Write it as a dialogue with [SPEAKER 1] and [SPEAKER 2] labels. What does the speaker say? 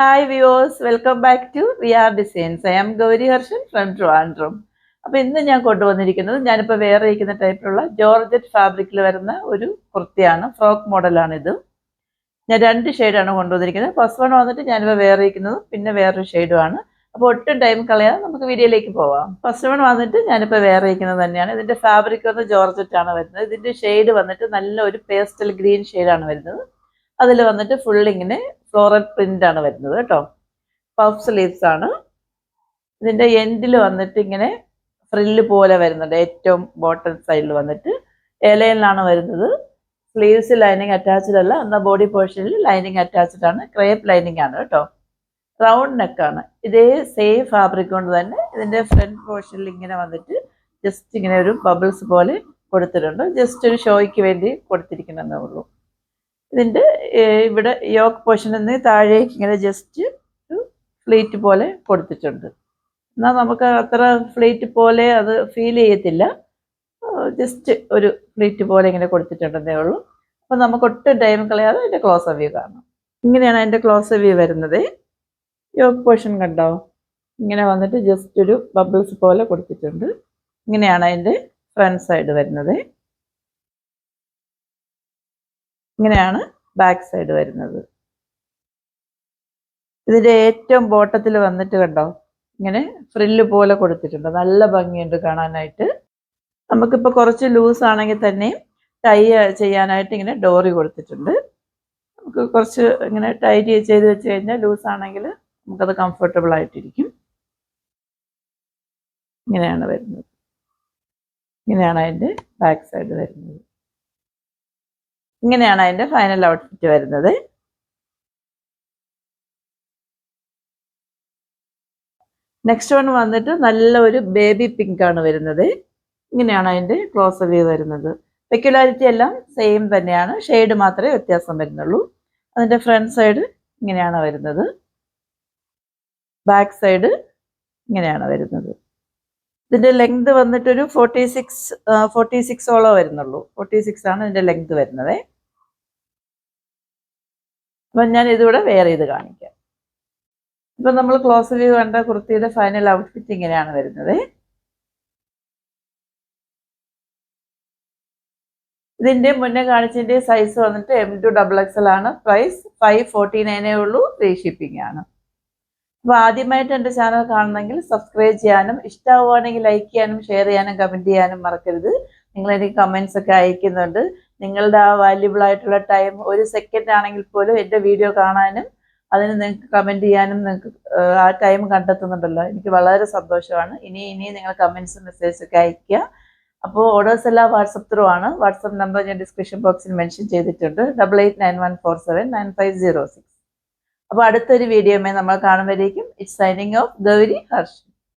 [SPEAKER 1] Hi viewers welcome back to V R designs I am Gauri Harshan from Trivandrum അപ്പോൾ ഇന്ന് ഞാൻ കൊണ്ടുവന്നിരിക്കുന്നത് ഞാനിപ്പോൾ വേറെ ഇരിക്കുന്ന ടൈപ്പിലുള്ള ജോർജറ്റ് ഫാബ്രിക്കിൽ വരുന്ന ഒരു കുർത്തിയാണ്. ഫ്രോക്ക് മോഡലാണ് ഇത് ഞാൻ രണ്ട് ഷെയ്ഡാണ് കൊണ്ടുവന്നിരിക്കുന്നത്. ഫസ്റ്റ് വൺ വന്നിട്ട് ഞാനിപ്പോൾ വേറെ ഇരിക്കുന്നതും പിന്നെ വേറൊരു ഷെയ്ഡുമാണ്. അപ്പോൾ ഒട്ടും ടൈം കളയാതെ നമുക്ക് വീഡിയോയിലേക്ക് പോവാം. ഫസ്റ്റ് വൺ വന്നിട്ട് ഞാനിപ്പോൾ വേറെ ഇരിക്കുന്നത് തന്നെയാണ്. ഇതിന്റെ ഫാബ്രിക് വന്ന് ജോർജറ്റ് ആണ് വരുന്നത്. ഇതിന്റെ ഷെയ്ഡ് വന്നിട്ട് നല്ല ഒരു പേസ്റ്റൽ ഗ്രീൻ ഷെയ്ഡാണ് വരുന്നത്. അതിൽ വന്നിട്ട് ഫുൾ ഇങ്ങനെ ഫ്ലോറൽ പ്രിന്റ് ആണ് വരുന്നത് കേട്ടോ. പഫ് സ്ലീവ്സ് ആണ്. ഇതിന്റെ എൻഡിൽ വന്നിട്ട് ഇങ്ങനെ ഫ്രില്ല് പോലെ വരുന്നുണ്ട്. ഏറ്റവും ബോട്ടം സൈഡിൽ വന്നിട്ട് ഇലയിലാണ് വരുന്നത്. സ്ലീവ്സ് ലൈനിങ് അറ്റാച്ച്ഡ് അല്ല. എന്നാൽ ബോഡി പോർഷനിൽ ലൈനിങ് അറ്റാച്ച്ഡ് ആണ്. ക്രേപ്പ് ലൈനിങ് ആണ് കേട്ടോ. റൗണ്ട് നെക്കാണ് ഇതേ സെയിം ഫാബ്രിക് കൊണ്ട് തന്നെ ഇതിന്റെ ഫ്രണ്ട് പോർഷനിൽ ഇങ്ങനെ വന്നിട്ട് ജസ്റ്റ് ഇങ്ങനെ ഒരു ബബിൾസ് പോലെ കൊടുത്തിട്ടുണ്ട്. ജസ്റ്റ് ഒരു ഷോയ്ക്ക് വേണ്ടി കൊടുത്തിരിക്കണമെന്നേ ഉള്ളൂ ഇതിന്റെ ഇവിടെ യോക്ക് പോർഷനിൽ നിന്ന് താഴേക്ക് ഇങ്ങനെ ജസ്റ്റ് ഫ്ലീറ്റ് പോലെ കൊടുത്തിട്ടുണ്ട്. എന്നാൽ നമുക്ക് അത്ര ഫ്ലീറ്റ് പോലെ അത് ഫീൽ ചെയ്യത്തില്ല. ജസ്റ്റ് ഒരു ഫ്ലീറ്റ് പോലെ ഇങ്ങനെ കൊടുത്തിട്ടുണ്ടെന്നേ ഉള്ളൂ. അപ്പോൾ നമുക്ക് ഒട്ടും ടൈം കളയാതെ അതിന്റെ ക്ലോസ് വ്യൂ കാണാം. ഇങ്ങനെയാണ് അതിന്റെ ക്ലോസ് വ്യൂ വരുന്നത്. യോക്ക് പോർഷൻ കണ്ടോ? ഇങ്ങനെ വന്നിട്ട് ജസ്റ്റ് ഒരു ബബിൾസ് പോലെ കൊടുത്തിട്ടുണ്ട്. ഇങ്ങനെയാണ് അതിന്റെ ഫ്രണ്ട് സൈഡ് വരുന്നത്. ഇങ്ങനെയാണ് ബാക്ക് സൈഡ് വരുന്നത്. ഇതിന്റെ ഏറ്റവും ബോട്ടത്തിൽ വന്നിട്ട് കണ്ടോ? ഇങ്ങനെ ഫ്രില്ല് പോലെ കൊടുത്തിട്ടുണ്ട്. നല്ല ഭംഗിയുണ്ട് കാണാനായിട്ട്. നമുക്കിപ്പോൾ കുറച്ച് ലൂസ് ആണെങ്കിൽ തന്നെ ടൈ ചെയ്യാനായിട്ട് ഇങ്ങനെ ഡോറി കൊടുത്തിട്ടുണ്ട്. നമുക്ക് കുറച്ച് ഇങ്ങനെ ടൈറ്റ് ചെയ്ത് വെച്ച് കഴിഞ്ഞാൽ ലൂസ് ആണെങ്കിൽ നമുക്കത് കംഫർട്ടബിൾ ആയിട്ടിരിക്കും. ഇങ്ങനെയാണ് വരുന്നത്. ഇങ്ങനെയാണ് അതിന്റെ ബാക്ക് സൈഡ് വരുന്നത്. ഇങ്ങനെയാണ് അതിന്റെ ഫൈനൽ ഔട്ട്പുട്ട് വരുന്നത്. നെക്സ്റ്റ് വൺ വന്നിട്ട് നല്ല ഒരു ബേബി പിങ്ക് ആണ് വരുന്നത്. ഇങ്ങനെയാണ് അതിന്റെ ക്ലോസ് വ്യൂ വരുന്നത്. പെക്യുലാരിറ്റി എല്ലാം സെയിം തന്നെയാണ്. ഷെയ്ഡ് മാത്രമേ വ്യത്യാസം വരുന്നുള്ളൂ. അതിന്റെ ഫ്രണ്ട് സൈഡ് ഇങ്ങനെയാണ് വരുന്നത്. ബാക്ക് സൈഡ് ഇങ്ങനെയാണ് വരുന്നത്. ഇതിന്റെ ലെങ്ത് വന്നിട്ടൊരു ഫോർട്ടി സിക്സ് ഫോർട്ടി സിക്സോളം വരുന്നുള്ളൂ. ഫോർട്ടി സിക്സ് ആണ് ഇതിന്റെ ലെങ്ത് വരുന്നത്. അപ്പം ഞാൻ ഇതിവിടെ വെയർ ചെയ്ത് കാണിക്കാം. ഇപ്പം നമ്മൾ ക്ലോസ് വ്യൂ കണ്ട കുർത്തിയുടെ ഫൈനൽ ഔട്ട്ഫിറ്റ് ഇങ്ങനെയാണ് വരുന്നത്. ഇതിന്റെ മുന്നേ കാണിച്ചതിന്റെ സൈസ് വന്നിട്ട് എം ടു ഡബിൾ എക്സൽ ആണ്. പ്രൈസ് ഫൈവ് ഫോർട്ടി നയനേ ഉള്ളൂ. ഫ്രീ ഷിപ്പിംഗ് ആണ്. അപ്പോൾ ആദ്യമായിട്ട് എന്റെ ചാനൽ കാണണമെങ്കിൽ സബ്സ്ക്രൈബ് ചെയ്യാനും ഇഷ്ടമാവുകയാണെങ്കിൽ ലൈക്ക് ചെയ്യാനും ഷെയർ ചെയ്യാനും കമന്റ് ചെയ്യാനും മറക്കരുത്. നിങ്ങൾ എനിക്ക് കമന്റ്സ് ഒക്കെ അയക്കുന്നുണ്ട്. നിങ്ങളുടെ ആ വാല്യുബിൾ ആയിട്ടുള്ള ടൈം ഒരു സെക്കൻഡ് ആണെങ്കിൽ പോലും എന്റെ വീഡിയോ കാണാനും അതിന് നിങ്ങൾക്ക് കമന്റ് ചെയ്യാനും നിങ്ങൾക്ക് ആ ടൈം കണ്ടെത്തുന്നുണ്ടല്ലോ. എനിക്ക് വളരെ സന്തോഷമാണ്. ഇനി ഇനി നിങ്ങൾ കമൻസ് മെസ്സേജ് ഒക്കെ അയക്കുക അപ്പോൾ ഓർഡേഴ്സ് എല്ലാം വാട്സപ്പ് ത്രൂ ആണ്. വാട്സപ്പ് നമ്പർ ഞാൻ ഡിസ്ക്രിപ്ഷൻ ബോക്സിൽ മെൻഷൻ ചെയ്തിട്ടുണ്ട്. Double eight nine one four seven nine five zero six അപ്പോൾ അടുത്തൊരു വീഡിയോമേ നമ്മൾ കാണുമ്പോഴേക്കും it's signing off Gauri Harsh.